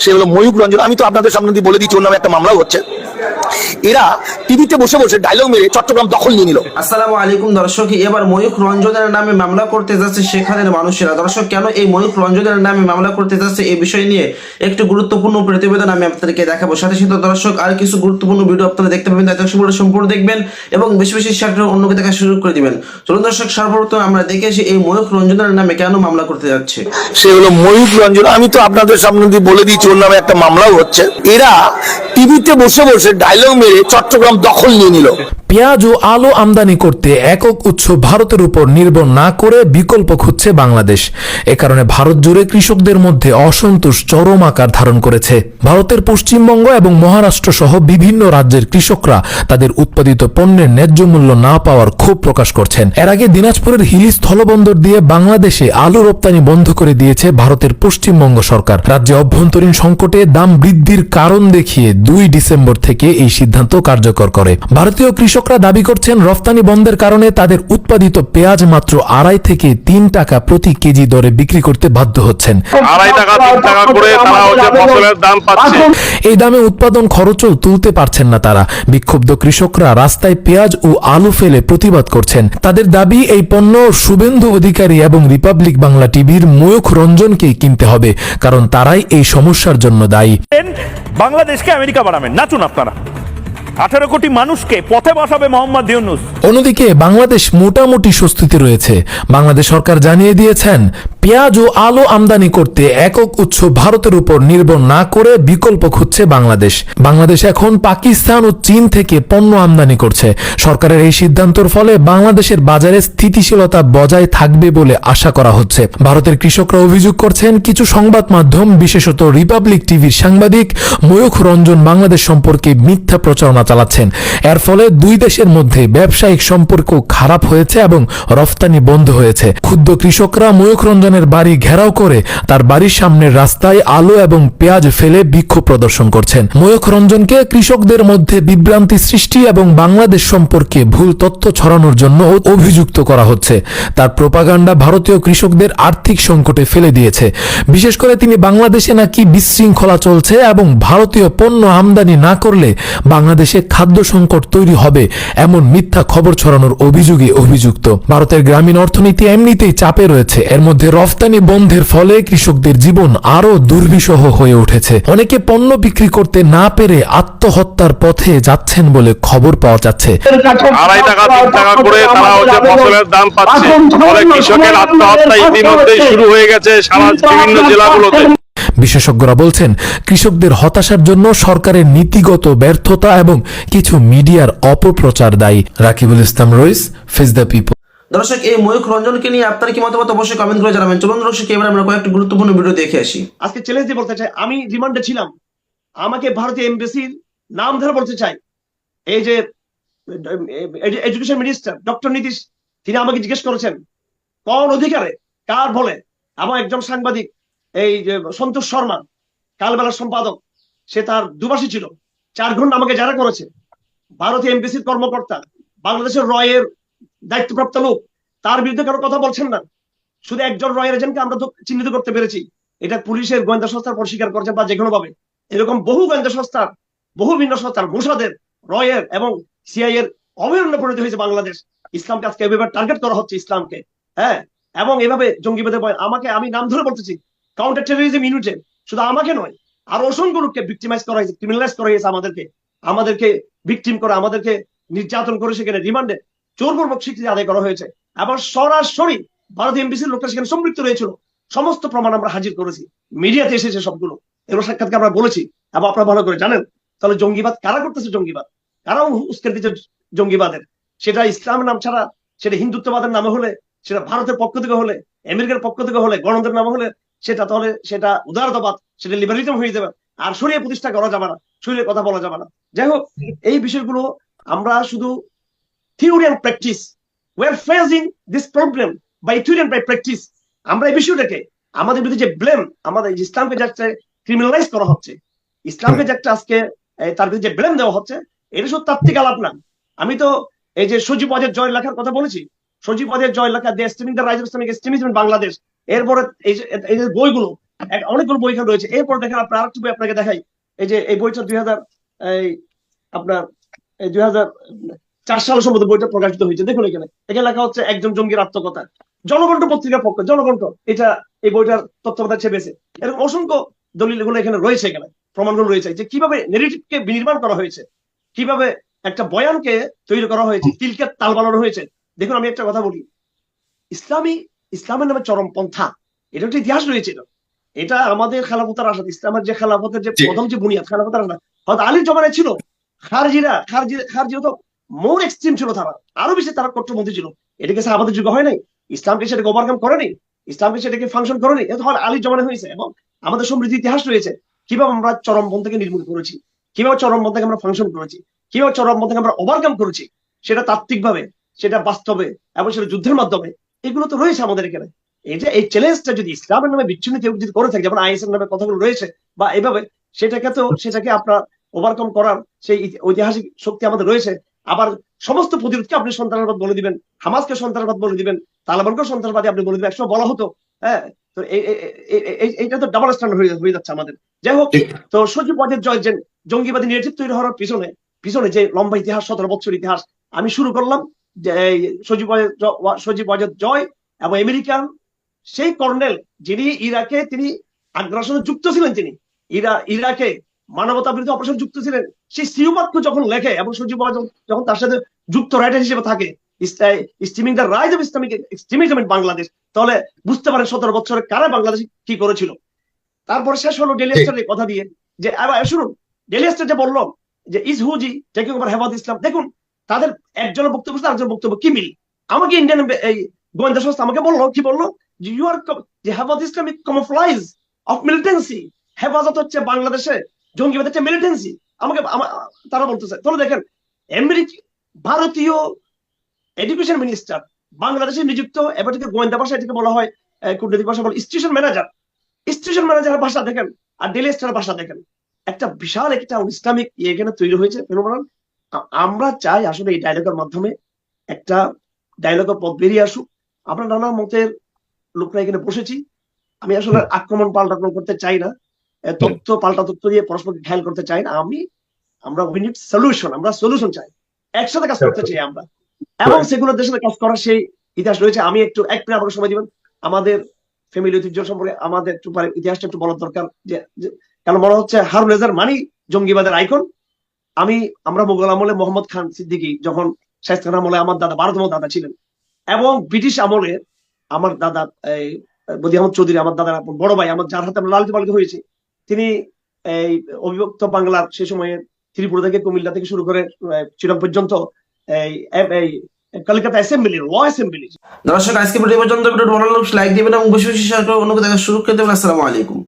সে হলো ময়ূক রঞ্জন। আমি তো আপনাদের সামনে দিয়ে বলে দিচ্ছি, ওর নামে একটা মামলাও হচ্ছে। এরা টিভিতে বসে বসে ডায়লগ মেরে চট্টগ্রাম দখল নিয়ে নিল। আসসালামু আলাইকুম দর্শক এবার ময়ূখ রঞ্জনের নামে মামলা করতে যাচ্ছে সেখানের মানুষেরা। দর্শক কেন এই ময়ূখ রঞ্জনের নামে মামলা করতে যাচ্ছে এই বিষয় নিয়ে একটু গুরুত্বপূর্ণ প্রতিবেদন আমি আপনাদেরকে দেখাবো। সাথে সাথে দর্শক আর কিছু গুরুত্বপূর্ণ ভিডিও আপনারা দেখতে পাবেন দর্শক সম্পূর্ণ দেখবেন এবং বেশি বেশি শেয়ার অন্যকে দেখা শুরু করে দিবেন। চলুন দর্শক সর্বপ্রথম আমরা দেখে আসি এই ময়ূখ রঞ্জনের নামে কেন মামলা করতে যাচ্ছে। সে হলো ময়ূখ রঞ্জন। আমি তো আপনাদের সামনে দিয়ে বলে দিচ্ছি ওর নামে একটা মামলাও হচ্ছে। এরা টিভিতে বসে বসে ডায়লগ মেরে চট্টগ্রাম দখল নিয়ে নিল। পেঁয়াজ ও আলু আমদানি করতে একক উৎস ভারতের উপর নির্ভর না করে বিকল্প খুঁজছে বাংলাদেশ। এ কারণে ভারত জুড়ে কৃষকদের মধ্যে অসন্তোষ চরম আকার ধারণ করেছে। ভারতের পশ্চিমবঙ্গ এবং মহারাষ্ট্র সহ বিভিন্ন রাজ্যের কৃষকরা তাদের উৎপাদিত পণ্যের ন্যায্য মূল্য না পাওয়ার ক্ষোভ প্রকাশ করছেন। এর আগে দিনাজপুরের হিলি স্থলবন্দর দিয়ে বাংলাদেশে আলু রপ্তানি বন্ধ করে দিয়েছে ভারতের পশ্চিমবঙ্গ সরকার। রাজ্যে অভ্যন্তরীণ সংকটে দাম বৃদ্ধির কারণ দেখিয়ে দুই ডিসেম্বর থেকে এই সিদ্ধান্ত কার্যকর করে। ভারতীয় কৃষকরা দাবি করছেন রফতানি বন্ধের কারণে তাদের উৎপাদিত পেঁয়াজ মাত্র আড়াই থেকে তিন টাকা প্রতি কেজি দরে বিক্রি করতে বাধ্য হচ্ছেন। আড়াই টাকা তিন টাকা করে তারা হচ্ছে ফসলের দাম পাচ্ছে। এই দামে উৎপাদন খরচও তুলতে পারছেন না তারা। বিক্ষুব্ধ কৃষকরা রাস্তায় পেঁয়াজ ও আলু ফেলে প্রতিবাদ করছেন। তাদের দাবি এই পণ্য শুভেন্দু অধিকারী এবং রিপাবলিক বাংলা টিভির ময়ূখ রঞ্জনকেই কিনতে হবে কারণ তারাই এই সমস্যার জন্য দায়ী। বাংলাদেশকে আমেরিকা বানাবেন। নাচুন আপনারা। আঠারো কোটি মানুষকে পথে বসাবে মোহাম্মদ ইউনুস। অন্যদিকে বাংলাদেশ মোটামুটি স্বস্তিতে রয়েছে। বাংলাদেশ সরকার জানিয়ে দিয়েছেন, পেঁয়াজ ও আলু আমদানি করতে একক উৎস ভারতের উপর নির্ভর না করে বিকল্প খুঁজছে বাংলাদেশ। বাংলাদেশ এখন পাকিস্তান ও চীন থেকে পণ্য আমদানি করছে। সরকারের এই সিদ্ধান্তর ফলে বাংলাদেশের বাজারে স্থিতিশীলতা বজায় থাকবে বলে আশা করা হচ্ছে। ভারতের কৃষকরা অভিযোগ করছেন, কিছু সংবাদ মাধ্যম, বিশেষত রিপাবলিক টিভির সাংবাদিক ময়ূখ রঞ্জন বাংলাদেশ সম্পর্কে মিথ্যা প্রচারণা চালাচ্ছেন। এর ফলে দুই দেশের মধ্যে ব্যবসায়িক সম্পর্ক খারাপ হয়েছে এবং রফতানি বন্ধ হয়েছে। ক্ষুদ্র কৃষকরা ময়ূখ রঞ্জনের বাড়ি ঘেরাও করে তার বাড়ির সামনের রাস্তায় আলু এবং পেঁয়াজ ফেলে বিক্ষোভ প্রদর্শন করছেন। ময়ূখ রঞ্জনকে কৃষকদের মধ্যে বিভ্রান্তি সৃষ্টি এবং বাংলাদেশ সম্পর্কে ভুল তথ্য ছড়ানোর জন্য অভিযুক্ত করা হচ্ছে। তার প্রপাগান্ডা ভারতীয় কৃষকদের আর্থিক সংকটে ফেলে দিয়েছে। বিশেষ করে তিনি বাংলাদেশে নাকি বিশৃঙ্খলা চলছে এবং ভারতীয় পণ্য আমদানি না করলে বাংলাদেশে খাদ্য সংকট তৈরি হবে এমন মিথ্যা খবর ছড়ানোর অভিযোগে অভিযুক্ত। ভারতের গ্রামীণ অর্থনীতি এমনিতেই চাপে রয়েছে। এর মধ্যে রফতানি বন্ধের ফলে কৃষকদের জীবন আরও দুর্বিষহ হয়ে উঠেছে। অনেকে পণ্য বিক্রি করতে না পেরে আত্মহত্যার পথে যাচ্ছেন বলে খবর পাওয়া যাচ্ছে। আড়াই টাকা তিন টাকা করে তারা হচ্ছে ফসলের দাম পাচ্ছে। ফলে কৃষকের আত্মহত্যা ইতিমধ্যেই শুরু হয়ে গেছে সারা বিভিন্ন জেলাগুলোতে। বিশেষজ্ঞরা বলছেন কৃষকদের হতাশার জন্য সরকারের নীতিগত ব্যর্থতা এবং কিছু মিডিয়ার অপপ্রচার দায়ী। Rakibul Islam Rais face the people. দর্শক এই ময়ূখ রঞ্জনকে নিয়ে আপনার কি মতামত অবশ্যই কমেন্ট করে জানাবেন। চলুন দর্শক এবার আমরা কয়েকটি গুরুত্বপূর্ণ ভিডিও দেখে আসি। আজকে চ্যালেঞ্জ দিয়ে বলতে চাই আমি রিমান্ডে ছিলাম। আমাকে ভারতীয় এমবেসির নাম ধরে বলতে চাই। এই যে এডুকেশন মিনিস্টার ডক্টর নীতিশ তিনি আমাকে জিজ্ঞেস করেছেন কোন অধিকারে কার বলে? আমার একজন সাংবাদিক এই যে সন্তোষ শর্মা, কালবেলার সম্পাদক, সে তার দুবাসী ছিল। চার ঘণ্টা আমাকে যারা করেছে, ভারতীয় এমবেসির কর্মকর্তা, বাংলাদেশের রয়ের দায়িত্বপ্রাপ্ত লোক, তার বিরুদ্ধে কারও কথা বলছেন না। শুধু একজন রয়ের এজেন্টকে আমরা চিহ্নিত করতে পেরেছি। এটা পুলিশের গোয়েন্দা সংস্থার পর স্বীকার করছেন বা যে কোনো ভাবে। এরকম বহু গোয়েন্দা সংস্থার, বহু ভিন্ন সংস্থার, মোসাদের, রয়ের এবং সিআই এর অবহেলনা পরিণত হয়েছে বাংলাদেশ। ইসলামকে আজকে এভাবে টার্গেট করা হচ্ছে ইসলামকে হ্যাঁ? এবং এভাবে জঙ্গিবাদের আমাকে আমি নাম ধরে বলতেছি কাউন্টার টেরোরিজম ইউনিটে শুধু আমাকে নয়, আর অসংখ্য লোককে ভিক্টিমাইজ করা হয়েছে ক্রিমিনালাইজ করা হয়েছে আমাদেরকে। আমাদেরকে ভিকটিম করা, আমাদেরকে নির্যাতন করে সেখানে রিমান্ডে জোরপূর্বক স্বীকৃতি আদায় করা হয়েছে। আবার সরাসরি ভারতীয় এমবিসির লোকটা সেখানে সম্পৃক্ত রয়েছিল। সমস্ত প্রমাণ আমরা হাজির করেছি। মিডিয়াতে এসেছে সবগুলো। এগুলো সাক্ষাৎকে আমরা বলেছি। এবং আপনারা ভালো করে জানেন, তাহলে জঙ্গিবাদ কারা করতেছে জঙ্গিবাদ? কারা উস্কে দিচ্ছে জঙ্গিবাদের? সেটা ইসলামের নাম ছাড়া, সেটা হিন্দুত্ববাদের নামে হলে, সেটা ভারতের পক্ষ থেকে হলে, আমেরিকার পক্ষ থেকে হলে, গণতন্ত্রের নামে হলে সেটা তাহলে সেটা উদারতাবাদ সেটা লিবারিজম হয়ে যাবে। আর সরিয়ে প্রতিষ্ঠা করা যাবে না শরীরের কথা বলা যাবে না। যাই হোক এই বিষয়গুলো আমরা শুধু theory and practice we are facing this problem by theory and by practice. আমরা এই বিষয়টাকে আমাদের বিরুদ্ধে যে ব্লেম আমাদের ইসলামকে যে একটা ক্রিমিনালাইজ করা হচ্ছে ইসলামকে যে একটা আজকে তার বিরুদ্ধে ব্লেম দেওয়া হচ্ছে এটা শুধু তাত্ত্বিক আলাপ না। আমি তো এই যে সজীব পদের জয় লেখার কথা বলেছি সজীব পদের জয় লেখা the stemming the rise of Islamic extremism in Bangladesh এরপরে এই যে বইগুলো অনেকগুলো বই এখানে রয়েছে। এরপর দেখেন আপনার আরেকটি বই আপনাকে দেখাই। এই যে, এই বইটা দুই হাজার এই আপনার দুই হাজার চার সাল সম্ভবত বইটা প্রকাশিত হয়েছে। দেখুন এখানে। এখানে লেখা হচ্ছে, একজন জঙ্গির আত্মকথা। জনকণ্ঠ পত্রিকার পক্ষ, জনকণ্ঠ। এটা, এই বইটার তত্ত্বাবধান ছেপেছে। এরকম অসংখ্য দলিল দলিলগুলো এখানে রয়েছে এখানে, প্রমাণগুলো রয়েছে। যে কীভাবে নেগেটিভকে বিনির্মাণ করা হয়েছে, কীভাবে একটা বয়ানকে তৈরি করা হয়েছে, তিলকে তাল বানানো হয়েছে। দেখুন আমি একটা কথা বলি। ইসলামী ইসলামের নামে চরম পন্থা। এটা একটা ইতিহাস রয়েছে এটা। আমাদের খেলাফতের আসাদ। ইসলামের যে খেলাফতের যে প্রথম যে বুনিয়াদ খেলাফতের আসাদ। হয়তো আলীর জমানায় ছিল। খারজিরা খারজি খারজি তো মোর এক্সট্রিম ছিল তারা। আরও বেশি তারা কট্টরপন্থী ছিল। এটাকে আমাদের যুগ হয় নাই? ইসলামকে সেটাকে ওভারকাম করেনি ইসলামকে সেটাকে ফাংশন করেনি এটা হল আলীর জমানায় হয়েছে। এবং আমাদের সমৃদ্ধ ইতিহাস রয়েছে। কীভাবে আমরা চরমপন্থাকে নির্মূল করেছি? কীভাবে চরমপন্থাকে আমরা ফাংশন করেছি? কীভাবে চরমপন্থাকে আমরা ওভারকাম করেছি? সেটা তাত্ত্বিকভাবে সেটা বাস্তবে এবং সেটা যুদ্ধের মাধ্যমে এগুলো তো রয়েছে আমাদের এখানে। এই যে এই চ্যালেঞ্জটা যদি ইসলামের নামে বিচ্ছিন্ন কেউ যদি করে থাকে যেমন আইএস এর নামে কথাগুলো রয়েছে বা এভাবে সেটাকে তো সেটাকে আপনার ওভারকাম করার সেই ঐতিহাসিক শক্তি আমাদের রয়েছে। আবার সমস্ত প্রতিরোধকে আপনি সন্ত্রাসবাদ বলে দিবেন হামাসকে সন্ত্রাসবাদ বলে দিবেন তালেবানকে সন্ত্রাসবাদী আপনি বলে দিবেন একসময় বলা হতো হ্যাঁ? তো এই- এই- এই- এই- এইটা তো ডাবল স্ট্যান্ডার্ড হয়ে যাচ্ছে আমাদের। যাই হোক তো সজীব ওয়াজেদ জয় যে জঙ্গিবাদী নেতৃত্ব তৈরি হওয়ার পিছনে পিছনে যে লম্বা ইতিহাস সতেরো বছর ইতিহাস আমি শুরু করলাম। সজীব ওয়াজেদ জয় এবং আমেরিকান সেই কর্নেল যিনি ইরাকে তিনি আগ্রাসনে যুক্ত ছিলেন তিনি ইরা ইরাকে মানবতা বিরোধী অপারেশন যুক্ত ছিলেন সেই সিউবাক্য যখন লেখে এবং সজীব যখন তার সাথে যুক্ত রাইটার হিসেবে থাকে stemming the rise of Islamic extremism in Bangladesh তাহলে বুঝতে পারেন সতেরো বছরে কারা বাংলাদেশ কি করেছিল। তারপর শেষ হলো ডেলি স্টারের কথা দিয়ে যে আবার শুনুন ডেলি স্টার যে বলল যে is HuJI taking over Hefazat Islam দেখুন তাদের একজনের বক্তব্য সাথে আরেকজনের বক্তব্য কি মিল? আমাকে ইন্ডিয়ান এই গোয়েন্দা সংস্থা আমাকে বলল, কি বলল? You are Hefazat Islamic camouflage of militancy Hefazat হচ্ছে বাংলাদেশে জঙ্গিবাদ হচ্ছে মিলিটেন্সি আমাকে, আমা- তারা বলতেছে, তাহলে দেখেন, আমেরিকা, ভারতীয় এডুকেশন মিনিস্টার বাংলাদেশে নিযুক্ত এবারটিকে গোয়েন্দা ভাষা এটাকে বলা হয় কূটনৈতিক ভাষা বলে স্টেশন ম্যানেজার স্টেশন ম্যানেজারের ভাষা দেখেন, আর ডেলি স্টার ভাষা দেখেন। একটা বিশাল একটা ইসলামিক ইয়ে এখানে তৈরি হয়েছে ফেনোমেনন। আমরা চাই আসলে এই ডায়লগের মাধ্যমে একটা ডায়লগের পথ বেরিয়ে আসুক। আমরা নানা মতের লোকরা এখানে বসেছি। আমি আসলে আক্রমণ পাল্টাক্রমণ করতে চাই না। তথ্য পাল্টা তথ্য দিয়ে পরস্পরকে ঘায়ল করতে চাই না। আমি আমরা উই নিড সলিউশন আমরা সলিউশন চাই। একসাথে কাজ করতে চাই আমরা। এবং সেগুলো দেশের কাজ করার সেই ইতিহাস রয়েছে। আমি একটু এক মিনিট আমাকে সময় দিবেন। আমাদের ফ্যামিলি ঐতিহ্য সম্পর্কে আমাদের একটু ইতিহাসটা একটু বলার দরকার যে যে- কারণ মনে হচ্ছে হারুন রেজার মানি জঙ্গিবাদের আইকন আমি, আমরা মোগল আমলে মোহাম্মদ খান সিদ্দিকী যখন শাহিদ খান আমলে আমার দাদা ভারতম দাদা ছিলেন। এবং ব্রিটিশ আমলে আমার দাদা বদি আহমদ চৌধুরী, আমার দাদার বড় ভাই, আমার যার হাতে আমরা পালিত হয়েছে, তিনি, এই, অবিভক্ত বাংলার সে সময়ে ত্রিপুরা থেকে কুমিল্লা থেকে শুরু করে চিরং পর্যন্ত, এই কলকাতা অ্যাসেম্বলি ল অ্যাসেম্বলি দর্শক, আজকে পর্যন্ত ভিডিও ভালো লাগলে লাইক দিবেন এবং বেশি বেশি শেয়ার করে অন্যকে দেখার সুযোগ করে দেবেন। আসসালামু আলাইকুম।